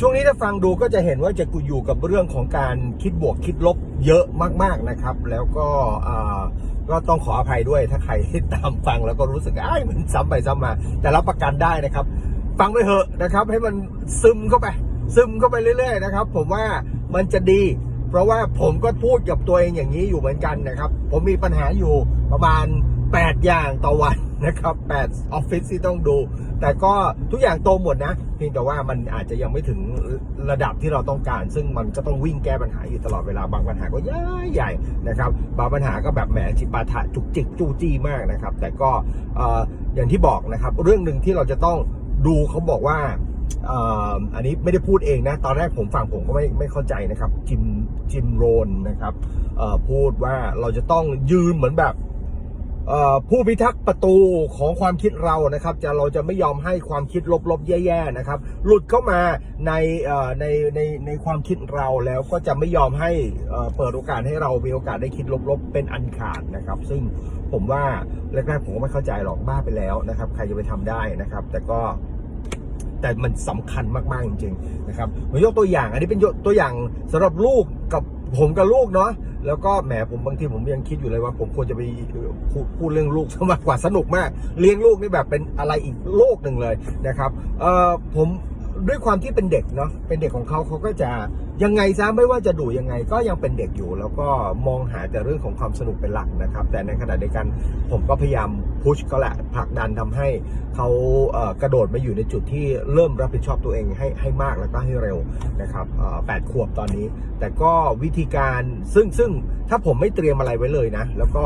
ช่วงนี้ถ้าฟังดูก็จะเห็นว่าจะกูอยู่กับเรื่องของการคิดบวกคิดลบเยอะมากๆนะครับ แล้วก็ก็ต้องขออภัยด้วยถ้าใครตามฟังแล้วก็รู้สึกไอ้มันซ้ำไปซ้ำมา แต่รับประกันได้นะครับ ฟังไปเถอะนะครับ ให้มันซึมเข้าไป ซึมเข้าไปเรื่อย ๆ นะครับ ผมว่ามันจะดี เพราะว่าผมก็พูดกับตัวเองอย่างนี้อยู่เหมือนกันนะครับ ผมมีปัญหาอยู่ประมาณ 8 อย่างต่อวัน นะครับ8ออฟฟิศที่ต้องดู แต่ก็ทุกอย่างโตหมดนะ เพียงแต่ว่ามันอาจจะยังไม่ถึงระดับที่เราต้องการ ซึ่งมันก็ต้องวิ่งแก้ปัญหาอยู่ตลอดเวลาบางปัญหาก็ใหญ่ใหญ่นะครับบางปัญหาก็แบบแหมจิปาถะจุกจิกจู้จี้มากนะครับ แต่ก็เอ่อย่างที่บอกนะครับ เรื่องหนึ่งที่เราจะต้องดูเขาบอกว่าอ,อันนี้ไม่ได้พูดเองนะ ตอนแรกผมฟังผมก็ไม่ไม่เข้าใจนะครับจิมจิมโรนนะครับพูดว่าเราจะต้องยืนเหมือนแบบ ผู้พิทักษ์ประตูของความคิดเรานะครับ จะเราจะไม่ยอมให้ความคิดลบๆ แย่ๆนะครับ หลุดเข้ามาในในในในความคิดเราแล้วก็จะไม่ยอมให้เปิดโอกาสให้เรามีโอกาสได้คิดลบๆ เป็นอันขาดนะครับ ซึ่งผมว่าแรกๆผมก็ไม่เข้าใจหรอกบ้าไปแล้วนะครับ ใครจะไปทำได้นะครับ แต่ก็แต่มันสำคัญมากๆจริงๆนะครับผมยกตัวอย่าง อันนี้เป็นตัวอย่างสำหรับลูกกับผมกับลูกเนาะ แล้วก็แหมผมบางทีผมยังคิดอยู่เลยว่า ผมควรจะไปพูดเรื่องลูกมากกว่าสนุกมาก เลี้ยงลูกนี่แบบเป็นอะไรอีกโลกหนึ่งเลยนะครับเออผม ด้วยความที่เป็นเด็กเนาะเป็นเด็กของเขาเขาก็จะยังไงซะไม่ว่าจะดุยังไงก็ยังเป็นเด็กอยู่ แล้วก็มองหาแต่เรื่องของความสนุกเป็นหลักนะครับ แต่ในขณะเดียวกันผมก็พยายามพุชก็แหละผลักดันทำให้เขากระโดดมาอยู่ในจุดที่เริ่มรับผิดชอบตัวเองให้ให้มากแล้วก็ให้เร็วนะครับแปดขวบตอนนี้ แต่ก็วิธีการซึ่งซึ่งถ้าผมไม่เตรียมอะไรไว้เลยนะ แล้วก็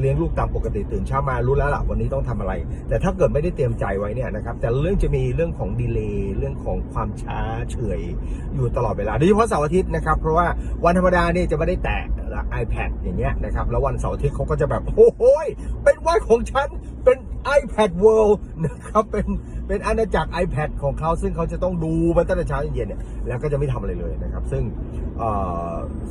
เลี้ยงลูกตามปกติตื่นเช้ามารู้แล้วล่ะวันนี้ต้องทำอะไร แต่ถ้าเกิดไม่ได้เตรียมใจไว้เนี่ยนะครับแต่เรื่องจะมีเรื่องของดีเลย์เรื่องของความช้าเฉอยอยู่ตลอดเวลาโดยเฉพาะเสาร์อาทิตย์นะครับเพราะว่าวันธรรมดาเนี่ยจะไม่ได้แตะ iPad อย่างเงี้ยนะครับแล้ววันเสาร์อาทิตย์เขาก็จะแบบโอ้โหเป็นวันของฉัน เป็น iPad World นะครับ เป็นเป็นอาณาจักร iPad ของเขา ซึ่งเขาจะต้องดูมันตั้งแต่เช้าจนเย็นเนี่ย แล้วก็จะไม่ทำอะไรเลยนะครับ ซึ่ง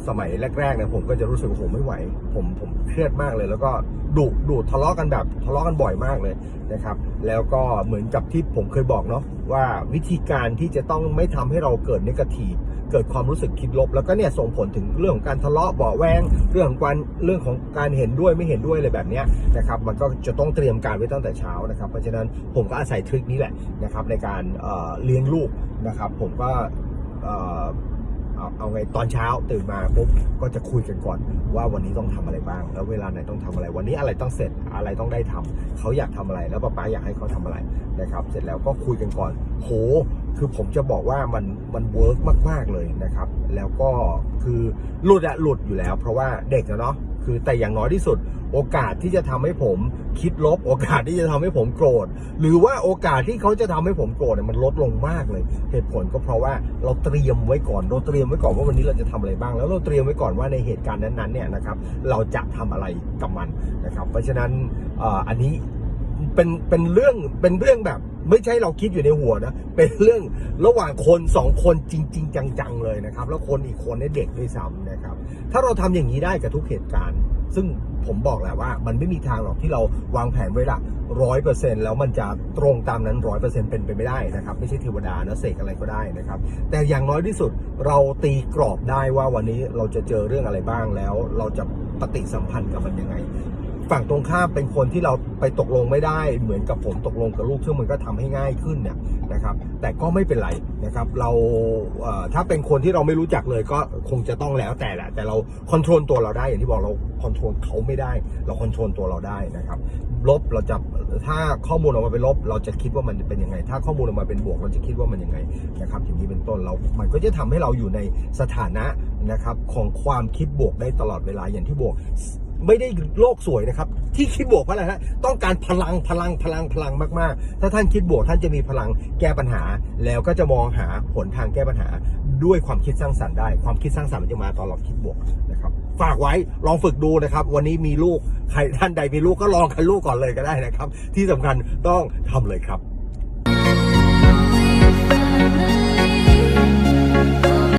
สมัยแรกๆเนี่ยผมก็จะรู้สึกว่าผมไม่ไหว ผมผมเครียดมากเลย แล้วก็ดุดุทะเลาะกันแบบทะเลาะกันบ่อยมากเลยนะครับ แล้วก็เหมือนกับที่ผมเคยบอกเนาะว่าวิธีการที่จะต้องไม่ทำให้เราเกิดนกทีฟเกิดความรู้สึกคิดลบ แล้วก็เนี่ยส่งผลถึงเรื่องของการทะเลาะเบาแวงเรื่องของการเรื่องของการเห็นด้วยไม่เห็นด้วยอะไรแบบเนี้ยนะครับ มันก็จะต้องเตรียมการไว้ตั้งแต่เช้านะครับ เพราะฉะนั้นผมก็อาศัยทริคนี้แหละนะครับในการเเลี้ยงลูกนะครับ ผมก็เอาเอาไงตอนเช้าตื่นมาปุ๊บก็จะคุยกันก่อน ว่าวันนี้ต้องทำอะไรบ้าง แล้วเวลาไหนต้องทำอะไร วันนี้อะไรต้องเสร็จอะไรต้องได้ทำเขาอยากทำอะไรแล้วป้าป๊าอยากให้เขาทำอะไรนะครับ เสร็จแล้วก็คุยกันก่อน โห คือผมจะบอกว่ามันมันเวิร์กมาก ๆ เลยนะครับ แล้วก็คือหลุดอะหลุดอยู่แล้ว เพราะว่าเด็กอะเนาะ คือแต่อย่างน้อยที่สุด โอกาสที่จะทำให้ผมคิดลบ โอกาสที่จะทำให้ผมโกรธ หรือว่าโอกาสที่เขาจะทำให้ผมโกรธเนี่ยมันลดลงมากเลย เหตุผลก็เพราะว่าเราเตรียมไว้ก่อนเราเตรียมไว้ก่อนว่าวันนี้เราจะทำอะไรบ้าง แล้วเราเตรียมไว้ก่อนว่าในเหตุการณ์นั้นๆเนี่ยนะครับเราจะทำอะไรกับมันนะครับ เพราะฉะนั้นอันนี้เป็นเป็นเรื่องเป็นเรื่องแบบ ไม่ใช่เราคิดอยู่ในหัวนะ เป็นเรื่องระหว่างคนสองคนจริง ๆ จังๆเลยนะครับ แล้วคนอีกคนเนี่ยเด็กด้วยซ้ำนะครับ ถ้าเราทำอย่างนี้ได้กับทุกเหตุการณ์ ซึ่งผมบอกแหละว่า มันไม่มีทางหรอกที่เราวางแผนไว้ละร้อยเปอร์เซ็นแล้วมันจะตรงตามนั้นร้อยเปอร์เซ็นเป็นไปไม่ได้นะครับ ไม่ใช่เทวดานะเสกอะไรก็ได้นะครับ แต่อย่างน้อยที่สุดเราตีกรอบได้ว่าวันนี้เราจะเจอเรื่องอะไรบ้างแล้ว เราจะปฏิสัมพันธ์กับมันยังไง ฝั่งตรงข้ามเป็นคนที่เราไปตกลงไม่ได้ เหมือนกับผมตกลงกับลูกซึ่งมันก็ทำให้ง่ายขึ้นเนี่ยนะครับ แต่ก็ไม่เป็นไรนะครับ เราถ้าเป็นคนที่เราไม่รู้จักเลยก็คงจะต้องแล้วแต่แหละแต่เราคอนโทรลตัวเราได้อย่างที่บอกเราคอนโทรลเขาไม่ได้ เราคอนโทรลตัวเราได้นะครับ ลบเราจะถ้าข้อมูลออกมาเป็นลบ เราจะคิดว่ามันเป็นยังไง ถ้าข้อมูลออกมาเป็นบวก เราจะคิดว่ามันยังไงนะครับ อย่างนี้เป็นต้นเรา มันก็จะทำให้เราอยู่ในสถานะนะครับของความคิดบวกได้ตลอดเวลาอย่างที่บวก ไม่ได้โลกสวยนะครับ ที่คิดบวกเพราะอะไรฮะต้องการพลังพลังพลังพลังมากๆ ถ้าท่านคิดบวกท่านจะมีพลังแก้ปัญหา แล้วก็จะมองหาหนทางแก้ปัญหา ด้วยความคิดสร้างสรรค์ได้ ความคิดสร้างสรรค์มันจะมาตอนเราคิดบวกนะครับ ฝากไว้ลองฝึกดูนะครับ วันนี้มีลูกใครท่านใดมีลูกก็ลองกันลูกก่อนเลยก็ได้นะครับ ที่สำคัญต้องทำเลยครับ